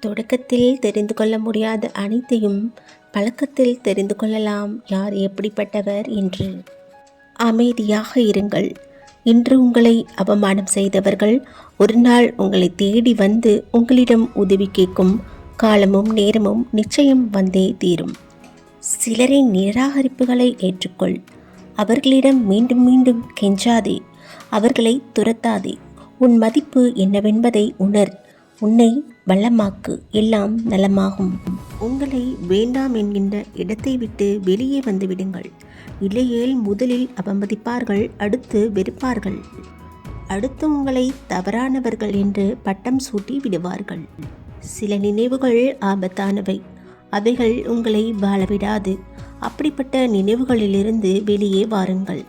தொடக்கத்தில் தெரிந்து கொள்ள முடியாத அனைத்தையும் பழக்கத்தில் தெரிந்து கொள்ளலாம். யார் எப்படிப்பட்டவர் என்று அமைதியாக இருங்கள். இன்று உங்களை அவமானம் செய்தவர்கள் ஒரு நாள் உங்களை தேடி வந்து உங்களிடம் உதவி கேட்கும் காலமும் நேரமும் நிச்சயம் வந்தே தீரும். சிலரின் நிராகரிப்புகளை ஏற்றுக்கொள். அவர்களிடம் மீண்டும் மீண்டும் கெஞ்சாதே. அவர்களை துரத்தாதே. உன் மதிப்பு என்னவென்பதை உணர். உன்னை வள்ளமாக்கு எல்லாம் நலமாகும். உங்களை வேண்டாம் என்கின்ற இடத்தை விட்டு வெளியே வந்து விடுங்கள். இல்லையேல் முதலில் அவமதிப்பார்கள் அடுத்து வெறுப்பார்கள். அடுத்து உங்களை தவறானவர்கள் என்று பட்டம் சூட்டி விடுவார்கள். சில நினைவுகள் ஆபத்தானவை. அவைகள் உங்களை வாழவிடாது. அப்படிப்பட்ட நினைவுகளிலிருந்து வெளியே வாருங்கள்.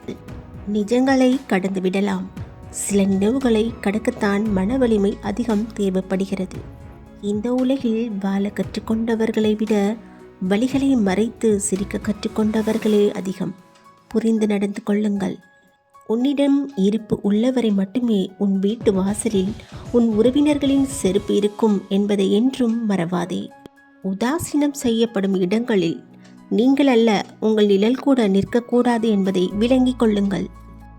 நிஜங்களை கடந்து விடலாம். சில நினைவுகளை கடக்கத்தான் மன வலிமை அதிகம் தேவைப்படுகிறது. இந்த உலகில் வாழ கற்றுக்கொண்டவர்களை விட வழிகளை மறைத்து சிரிக்க கற்றுக்கொண்டவர்களே அதிகம். புரிந்து நடந்து கொள்ளுங்கள். உன்னிடம் இருப்பு உள்ளவரை மட்டுமே உன் வீட்டு வாசலில் உன் உறவினர்களின் செருப்பு இருக்கும் என்பதை என்றும் மறவாதே. உதாசீனம் செய்யப்படும் இடங்களில் நீங்கள் அல்ல உங்கள் நிழல் கூட நிற்கக்கூடாது என்பதை விளங்கிக் கொள்ளுங்கள்.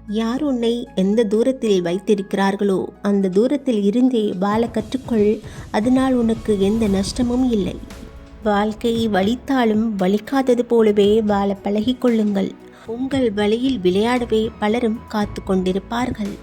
யார் உன்னை எந்த தூரத்தில் வைத்திருக்கிறார்களோ அந்த தூரத்தில் இருந்தே வாழ கற்றுக்கொள். அதனால் உனக்கு எந்த நஷ்டமும் இல்லை. வாழ்க்கை வலித்தாலும் வலிக்காதது போலவே வாழ பழகிக்கொள்ளுங்கள் உங்கள் வழியில் விளையாடவே பலரும் காத்து கொண்டிருப்பார்கள்.